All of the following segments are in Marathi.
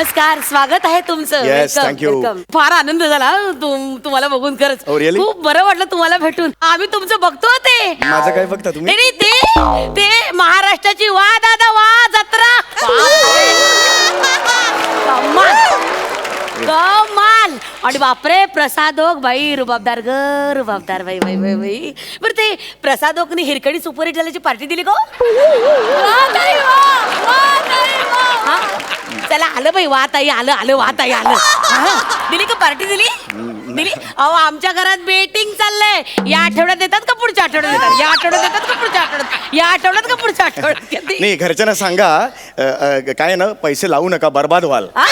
नमस्कार स्वागत आहे तुमचं. Yes, Welcome, thank you. welcome. फार आनंद झाला तुम तुम्हाला बघून खरंच. Oh, really? खूप बरं वाटलं तुम्हाला भेटून. आम्ही तुमचं बघतो ते. माझं काय बघता तुम्ही? नाही, नाही, ते ते महाराष्ट्राची वा दादा वा जत्रा. कमाल. कमाल. आणि बापरे प्रसादोक बाई रुबाबदार ग रुबाबदार बाई बाई बाई बाई. बरं ते प्रसादोकनी हिरकडी सुपर हिट झाल्याची पार्टी दिली का वा ताई, वा, वा ताई, वा. हा? चला आलं बाई वा ताई आलं आलं वा ताई आलं. हा? दिली का पार्टी दिली? दिली? अहो आमच्या घरात बेटिंग चाललंय. या आठवड्यात देतात का पुढच्या आठवड्यात देतात? या आठवड्यात देतात का पुढच्या आठवड्यात? या आठवड्यात का पुढच्या आठवड्यात? नाही घरच्यांना सांगा अ, अ, काय ना पैसे लावू नका बर्बाद व्हाल. हा?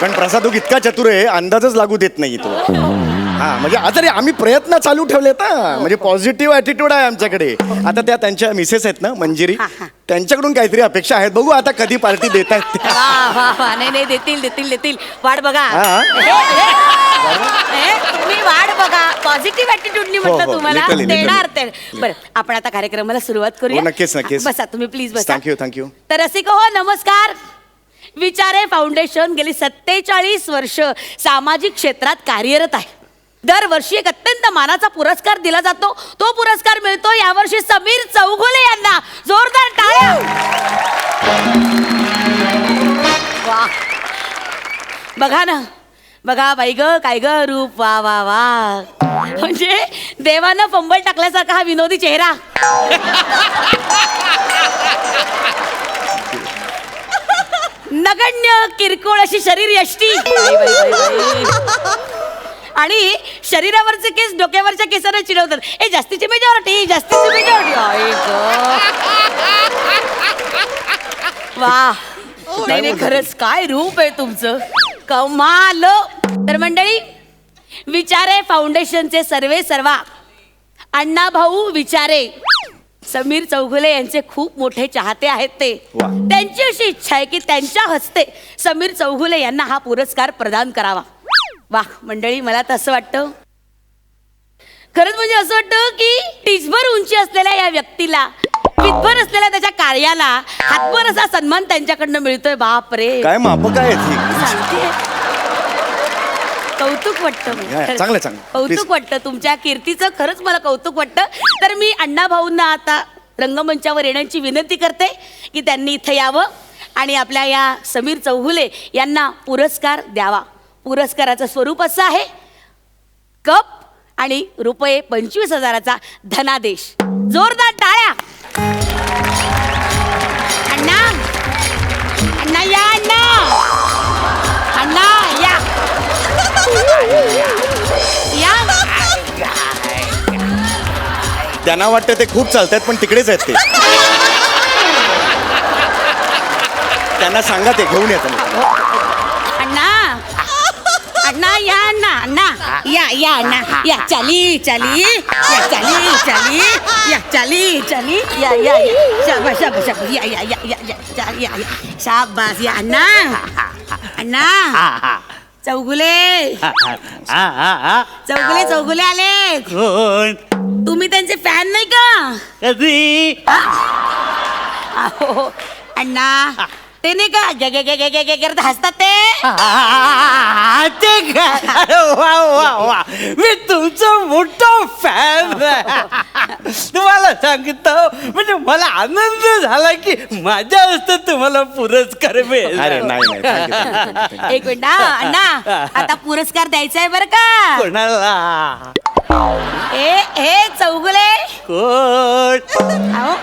कारण प्रसाद इतका चतुर आहे अंदाजच लागू देत नाही तो. हा म्हणजे आता रे आम्ही प्रयत्न चालू ठेवलेत ना म्हणजे पॉझिटिव्ह ॲटिट्यूड आहे आमच्याकडे. आता त्या त्यांच्या मिसेस आहेत ना मंजिरी. त्यांच्याकडून काहीतरी अपेक्षा आहेत. बघू आता कधी पार्टी देत आहेत त्या. वा वा वा. नाही नाही देतील देतील देतील. वाट बघा. हा. हे, हे, हे, तुम्ही वाट बघा. पॉझिटिव्ह ऍटिट्यूडनी म्हटलं हो, तुम्हाला. literally, देणार ते. बरं आपण आता कार्यक्रमाला सुरुवात करूया. हो, नक्कीच, नक्कीच. बसा तुम्ही प्लीज बसा. थँक्यू थँक्यू तर रसिक हो नमस्कार. विचारे फाउंडेशन गेली सत्तेचाळीस वर्ष सामाजिक क्षेत्रात कार्यरत आहे. दरवर्षी एक अत्यंत मानाचा पुरस्कार दिला जातो. तो पुरस्कार मिळतो यावर्षी समीर चौगुले यांना. जोरदार टाळ्या. बघा ना. बघा बाई ग काय ग रूप. वा वा वा. म्हणजे देवानं फंबल टाकल्यासारखा हा विनोदी चेहरा. नगण्य किरकोळ अशी शरीर यष्टी. आणि शरीरावरचे केस डोक्यावरच्या केसाने चिडवतात ए जास्तीची मेजॉरिटी जास्तीची मेजॉरिटी वा. नाही नाही खरंच काय रूप आहे तुमचं? कमाल. तर मंडळी विचारे फाउंडेशनचे सर्वे सर्वा. अण्णा भाऊ विचारे. समीर चौगुले यांचे खूप मोठे चाहते आहेत ते. त्यांची अशी इच्छा आहे की त्यांच्या हस्ते समीर चौगुले यांना हा पुरस्कार प्रदान करावा. वा मंडळी मला तर असं वाटतं खरंच म्हणजे असं वाटतं की टिचभर उंची असलेल्या या व्यक्तीला पितभर असलेल्या त्याच्या कार्याला हातभर असा सन्मान त्यांच्याकडनं मिळतोय बाप रे काय आहेत ही सांगते कौतुक वाटतं या, मला. खरंच. चांगलं, चांगलं. Please. कौतुक वाटतं तुमच्या कीर्तीचं खरंच मला कौतुक वाटतं तर मी अण्णा भाऊंना आता रंगमंचावर येण्याची विनंती करते की त्यांनी इथं यावं आणि आपल्या या समीर चौगुले यांना पुरस्कार द्यावा पुरस्काराचं स्वरूप असं आहे. कप आणि रुपये पंचवीस हजाराचा धनादेश. जोरदार टाळ्या. अण्णा. अण्णा या अण्णा. अण्णा या. त्यांना वाटतं ते खूप चालतात पण तिकडेच आहेत ते. त्यांना सांगा ते घेऊन येतात ना या ना या चली चली या चाली चाली या चली चली या या या शाबास शाबास या या या या या या या शाबास या अण्णा अण्णा चौगुले चौगुले चौगुले आले कोण तुम्ही त्यांचे फॅन नाही का? ते नाही का? गे गे गे गे हसतात ते? ते काय अरे वा वा वा मी तुमचं मोठं फॅन तुम्हाला सांगतो म्हणजे मला आनंद झाला की माझ्या हस्ते तुम्हाला पुरस्कार मिळेल अरे नाही नाही thank you, thank you, thank you. एक मिनिट हा, अण्णा आता पुरस्कार द्यायचा आहे बरं का कोणाला ए हे चौगुले कोण अहो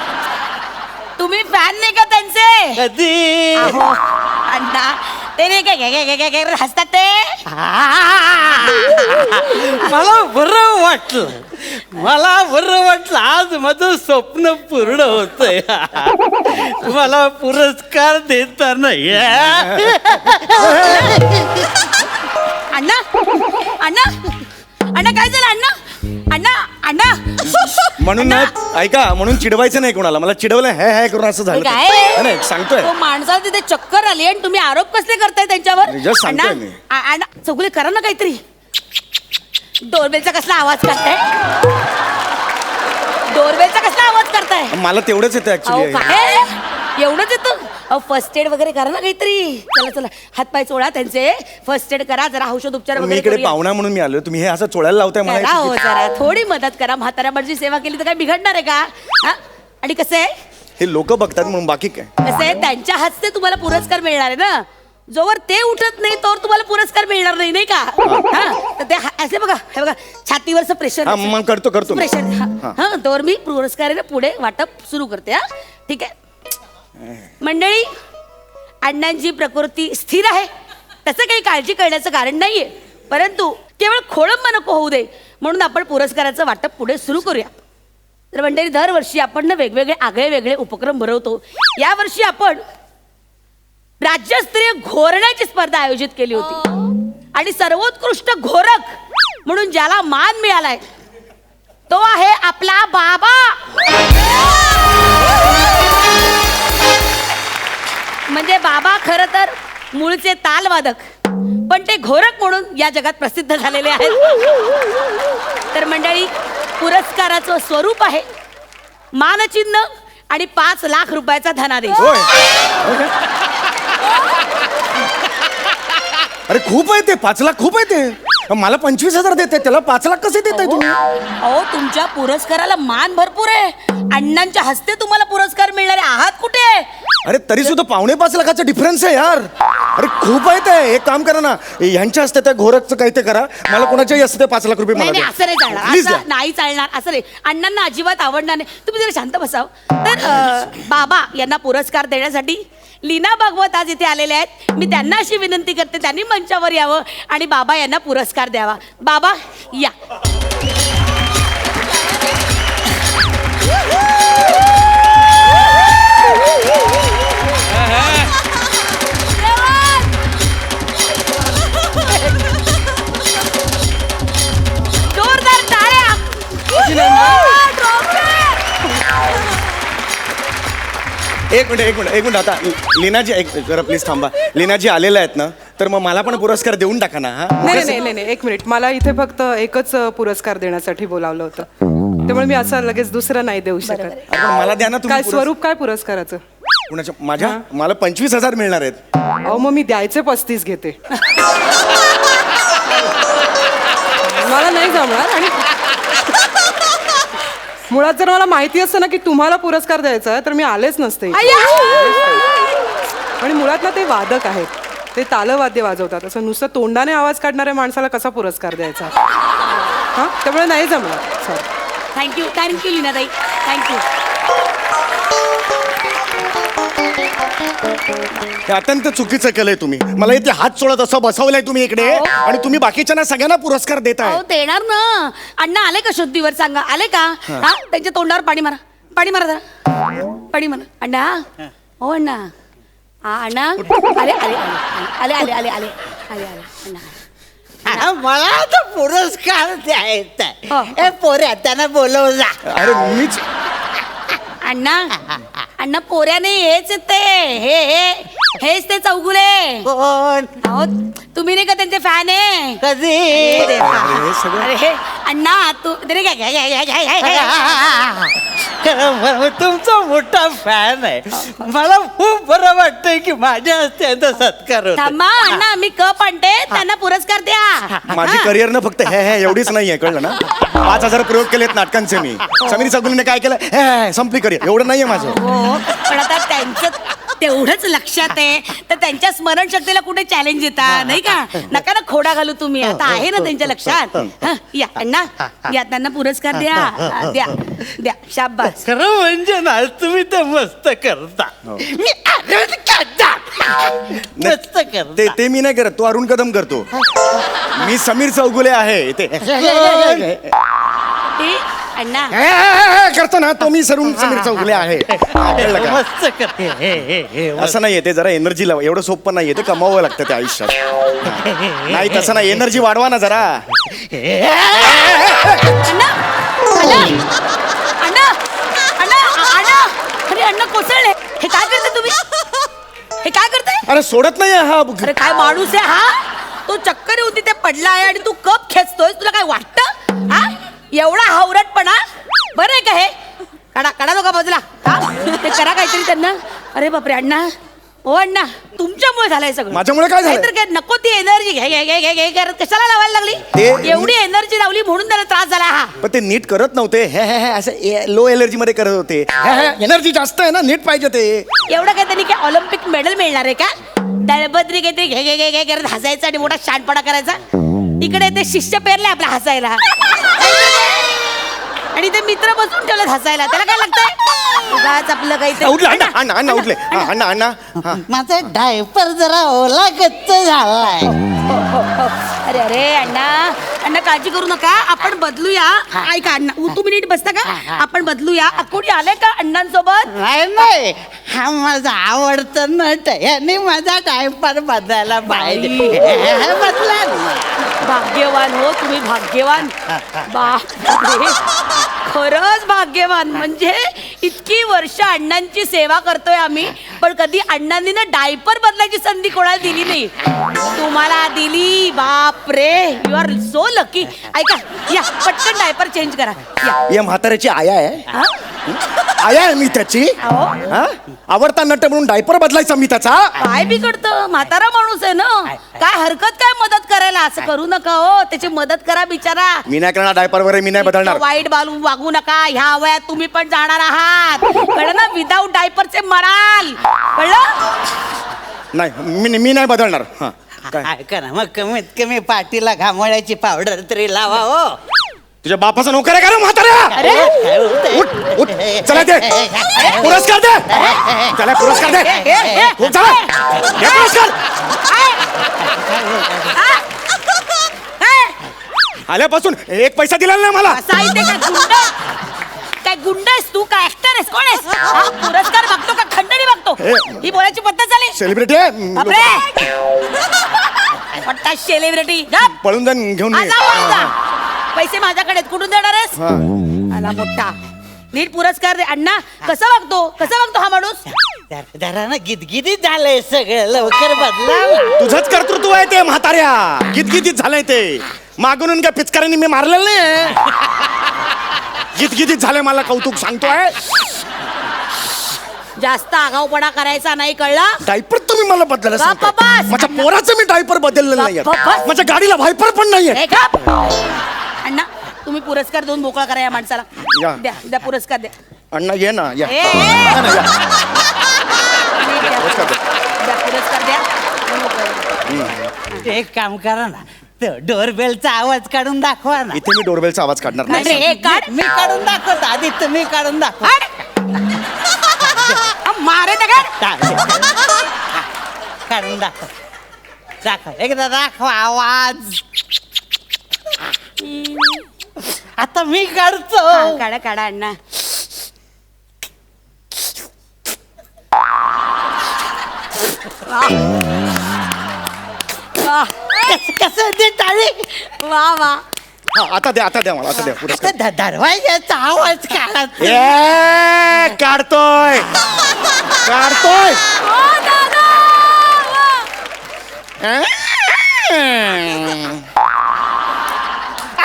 तुम्ही फॅन नाही का त्यांचे कधी अहो, अण्णा ते नाही का गे गे गे गे गे करत हसतात ते मला बरं वाटलं. मला बरं वाटलं. आज माझं स्वप्न पूर्ण होतंय. मला पुरस्कार देताना या. अण्णा अण्णा अण्णा काय झालं अण्णा? अण्णा अण्णा. म्हणून ना ऐका म्हणून चिडवायचं नाही कोणाला. मला चिडवलं हे हे करून असं झालं काय? नाही सांगतोय. तो माणसाला तिथे चक्कर आली आणि तुम्ही आरोप कसले करताय त्यांच्यावर? नाही, just सांगतोय अण्णा, मी. आ- अण्णा चौगुले करा ना काहीतरी. डोरबेलचा कसला आवाज करताय? डोरबेलचा कसला आवाज करताय? मला तेवढंच येतं अहो ऍक्च्युली काय? एवढंच येतं? अहो फर्स्ट एड वगैरे करा ना काहीतरी. चला चला. हातपाय चोळा त्यांचे. फर्स्ट एड करा जरा औषध उपचार मी वगैरे इकडे करूया. पाहुणा म्हणून मी आलो तुम्ही हे असं चोळायला लावताय मला करा हे हो चुकीचं. जरा. थोडी मदत करा. म्हाताऱ्या माझी सेवा केली तर काय बिघडणार आहे का? हा? आणि कसं? आहे हे लोक बघतात म्हणून बाकी काय? कसं? आहे त्यांच्या हस्ते तुम्हाला पुरस्कार मिळणार आहे ना? जोवर ते उठत नाही तोवर तुम्हाला पुरस्कार मिळणार नाही नाही का? हा? तर ते हा- असे बघा हे बघा. छातीवरचं प्रेशर मग करतो करतो मी. प्रेशर हा. हा तोवर मी पुरस्कार आहे ना पुढे वाटप सुरू करते हा. ठीक आहे? मंडळी अण्णांची प्रकृती स्थिर आहे. तसं काही काळजी करण्याचं कारण नाहीये. परंतु केवळ खोळंब नको होऊ दे म्हणून आपण पुरस्काराचं वाटप पुढे सुरू करूया. तर मंडळी दरवर्षी आपण ना वेगवेगळे आगळे वेगळे उपक्रम भरवतो. यावर्षी आपण राज्यस्तरीय घोरण्याची स्पर्धा आयोजित केली होती. आणि सर्वोत्कृष्ट घोरक म्हणून ज्याला मान मिळालाय तो आहे आपला बाबा. म्हणजे बाबा खर तर मूळचे तालवादक पण ते घोरक म्हणून या जगात प्रसिद्ध झालेले आहेत. तर मंडळी पुरस्काराचं स्वरूप आहे. मानचिन्ह आणि पाच लाख रुपयाचा धनादेश? अरे खूप आहे ते पाच लाख खूप आहे ते. मला पंचवीस हजार देते त्याला पाच लाख कसे देताय तुम्ही? अहो तुमच्या पुरस्काराला मान भरपूर आहे. अण्णांच्या हस्ते तुम्हाला पुरस्कार मिळणारे आहात कुठे? अरे तरी सुद्धा पावणे पाच लाखाचा डिफरन्स आहे यार. अरे खूप आहे ते. एक काम करा ना. ह्यांच्या हस्ते त्या घोरकचं काही ते करा. मला कोणाच्याही हस्ते ते पाच लाख रुपये नाही मला नाही असं नाही चालणार. असं नाही चालणार. असं नाही. अण्णांना अजिबात आवडणार नाही. तुम्ही जरा शांत बसाव. तर अं, बाबा यांना पुरस्कार देण्यासाठी लीना भागवत आज इथे आलेले आहेत. मी त्यांना अशी विनंती करते त्यांनी मंचावर यावं आणि बाबा यांना पुरस्कार द्यावा. बाबा या. मिनिट एक मिनिट एक मिनिट. आता लीनाजी एक जरा प्लीज थांबा. लीनाजी आलेल्या आहेत ना तर मग मला पण पुरस्कार देऊन टाका ना हा? नाही नाही, नाही नाही एक मिनिट. मला इथे फक्त एकच अ, पुरस्कार देण्यासाठी बोलावलं होतं. त्यामुळे मी असं लगेच दुसरं नाही देऊ शकत. आपण मला द्या ना तुम्ही काय. स्वरूप काय पुरस्काराचं? कुणाच्या माझ्या? मला पंचवीस हजार मिळणार आहेत. अहो मग मी द्यायचे पस्तीस घेते. मला नाही जमणार आणि मुळात जर मला माहिती असतं ना की तुम्हाला पुरस्कार द्यायचा आहे तर मी आलेच नसते. आणि मुळात ना ते वादक आहेत. ते तालवाद्य वाजवतात. असं नुसतं तोंडाने आवाज काढणाऱ्या माणसाला कसा पुरस्कार द्यायचा? हा? त्यामुळे नाही जमणार. Sorry thank you thank you लीनाताई. Thank you हे अत्यंत चुकीचं केलंय तुम्ही. मला इथे हात चोळत असं बसवलंय तुम्ही इकडे. आणि तुम्ही बाकीच्यांना सगळ्यांना पुरस्कार देताय. अहो देणार ना. अण्णा आले का शुद्धीवर सांगा? आले का? हा. त्यांच्या तोंडावर पाणी मारा. पाणी मारा जरा. पाणी मारा. अण्णा. हो. अण्णा. हा अण्णा. आले आले आले आले आले आले आले आले आले अण्णा. हा, मला आता पुरस्कार द्यायचा हो. ए पोऱ्या त्यांना बोलव जा अरे मीच अण्णा. अण्णा पोऱ्याने हेच ते हे हे हेच ते चौगुले. कोण? अहो तुम्ही नाही का त्यांचे फॅन आहे? कधी. हे सगळं- अरे अण्णा तू ते नाही का घ्या, घ्या, घ्या, घ्या, घ्या, घ्या. खरं म्हणजे तुमचा मोठा फॅन आहे. मला खूप बरं वाटतंय की माझ्या हस्ते यांचा सत्कार होतो थांबा अण्णा मी कप आणते. त्यांना पुरस्कार द्या. माझी. करिअर ना फक्त हे हे एवढीच नाहीये कळलं ना? पाच हजार प्रयोग केलेत नाटकांचे मी. समीर चौगुलीने काय केलं? हे, हे हे, संपली करिअर. एवढं नाहीये माझं. हो पण आता त्यांचं तेवढंच लक्षात आहे. तर त्यांच्या स्मरणशक्तीला कुठे चॅलेंज येता नाही का? नका ना खोडा घालू तुम्ही. आता आहे ना त्यांच्या लक्षात. हं, या. अण्णा या त्यांना पुरस्कार द्या. द्या. द्या. शाबास. खरं म्हणजे ना तुम्ही ते मस्त करता. हो. मी आनंद करता. मस्त ते करता. ते मी नाही करत. तो अरुण कदम करतो. मी समीर चौगुले आहे ते अण्णा करतो ना तो मी सरून समीर चौगुले आहे? मस्त करते. हे, हे, हे, असं नाहीये ते जरा एनर्जी लावा. एवढं सोपं नाहीये ते कमावं लागतं त्या आयुष्यात. नाही तसं नाही एनर्जी वाढवा ना जरा. अण्णा अण्णा अण्णा अण्णा अण्णा अरे अण्णा कोसळले. हे काय करते तुम्ही? हे काय करताय? अरे सोडत नाही हा. अरे काय माणूस आहे हा? तो चक्कर होती ते पडला आहे आणि तू कप खेचतोय तुला काय वाटतं? हा? एवढा हावरटपणा बरं आहे का हे काढा काढा नका बाजूला हा? ते करा काहीतरी त्यांना अरे बापरे अण्णा ओ अण्णा तुमच्यामुळे झालंय सगळं माझ्यामुळे काय झालंय? नाहीतर काय नको ती एनर्जी घे घे घे घे घे करत कशाला लावायला लागली ते- एवढी एनर्जी लावली म्हणून त्याला त्रास झाला हा पण ते नीट करत नव्हते हे हे हे असं लो एनर्जी मध्ये करत होते एनर्जी जास्त आहे ना नीट पाहिजे ते एवढं काय त्यांनी काय ऑलिम्पिक मेडल मिळणार आहे का दळभद्री काय ते घे घे घे घे करत हसायचा आणि मोठा शानपणा करायचा इकडे ते शिष्य पेरले आपला हसायला. आणि ते मित्र बसून ठेवलेत हसायला. त्याला काय लागतंय? उगाच आपलं काहीतरी उठले अण्णा अण्णा अण्णा उठले. हा, अण्णा अण्णा. हा. माझा डायपर जरा ओला गच्च झालाय. अरे अरे अण्णा. अण्णा काळजी करू नका. आपण बदलूया. ऐका अण्णा उ- तुम्ही नीट बसता का? आपण बदलूया. अ, कोणी आलंय का अण्णांसोबत? नाही नाही. हा माझा आवडता नट आहे आणि माझा डायपर बदलायला पाहिजे. हे बदला. ना. भाग्यवान हो तुम्ही भाग्यवान. बापरे खरंच भाग्यवान. म्हणजे इतकी वर्ष अण्णांची सेवा करतोय आम्ही पण कधी अण्णांनी ना डायपर बदलायची संधी कोणाला दिली नाही. तुम्हाला दिली बाप रे यू आर सो लकी ऐका या पटकन डायपर चेंज करा. या. या म्हाताऱ्याची आया आहे. हा? आया आहे मी त्याची. अहो, हा? आवडता नट म्हणून डायपर बदलायचा मी त्याचा. काय बिघडतं. म्हातारा माणूस आहे ना. काय हरकत काय मदत करायला? असं करू नका हो. त्याची मदत करा बिचारा. मी नाही करणार डायपर वगैरे मी नाही बदलणार. वाईट बालू वागू नका. ह्या वयात तुम्ही पण जाणार आहात. कळलं ना? विदाऊट डायपरचे मराल. कळलं? नाही मी मी नाही बदलणार. हा काय? ऐका ना मग कमीत कमी पाठीला घामोळ्याची पावडर तरी लावा हो. तुझ्या बापाचा नोकर आहे का रे म्हाताऱ्या? अरे काय होतंय? उठ उठ. चला दे पुरस्कार दे. चला पुरस्कार दे. उठ, चला. दे पुरस्कार. आल्यापासून एक पैसा दिला नाही मला. असा आहे ते काय गुंड काय गुंड आहेस तू? काय ऍक्टर आहेस? कोण आहेस? हा, पुरस्कार बघतो का? खंडणी बघतो हे. बोलायची पद्धत झाली. सेलिब्रिटी आहे? बापरे! पट्टा सेलिब्रिटी गप पळून जाऊन घेऊन जा. पैसे माझ्याकडे आहेत. कुठून देणार आहेस? हा. आला मोठा. नीट पुरस्कार दे. अण्णा कसा वागतो? कसा वागतो हा माणूस? जरा- जरा ना गिदगिदीत झालंय सगळं. लवकर बदला. ना. तुझंच कर्तृत्व आहे ते म्हाताऱ्या. गीतगीतीत झालंय ते. मागून काय पिचकाऱ्यांनी मी मारलेलं नाही गीतगीतीत झालंय मला कौतुक सांगतोय जास्त आगाऊपणा करायचा नाही कळला डायपर तुम्ही मला सांगताय. बस. माझ्या पोराचं मी डायपर बदललेलं नाहीये. माझ्या गाडीला व्हायपर पण नाहीये हे का अण्णा तुम्ही पुरस्कार देऊन मोकळा करा या माणसाला या. द्या द्या पुरस्कार द्या अण्णा ये ना या ए, ए. द्या. पुरस्कार द्या. पुरस्कार. एक काम करा ना डोरबेलचा आवाज काढून दाखवा ना. इथे मी डोरबेलचा आवाज काढणार नाही. नाही रे, हे काढ. मी काढून दाखवतो आधी तुम्ही काढून दाखवा मारे काढून दाखव. दाखव. एकदा दाखवा आवाज. आता मी काढतो. हा, काढा काढा अण्णा. वा कसं कसं ते टाळी वा वा. हा, आता द्या आता द्या मला आता द्या आता पुरस्कार दरवाजाचा आवाज काढा. ए, काढतोय. काढतोय.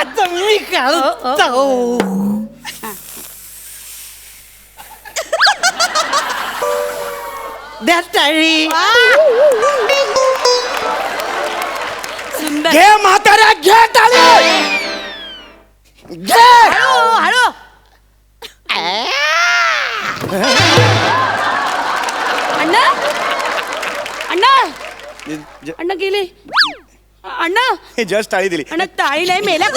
आता मी काढतो द्या टाळी घे म्हाताऱ्या घे टाळी घे हॅलो अण्णा अण्णा अण्णा गेले अण्णा जस्ट ताळी दिली अण्णा ताळी नाही मेल्या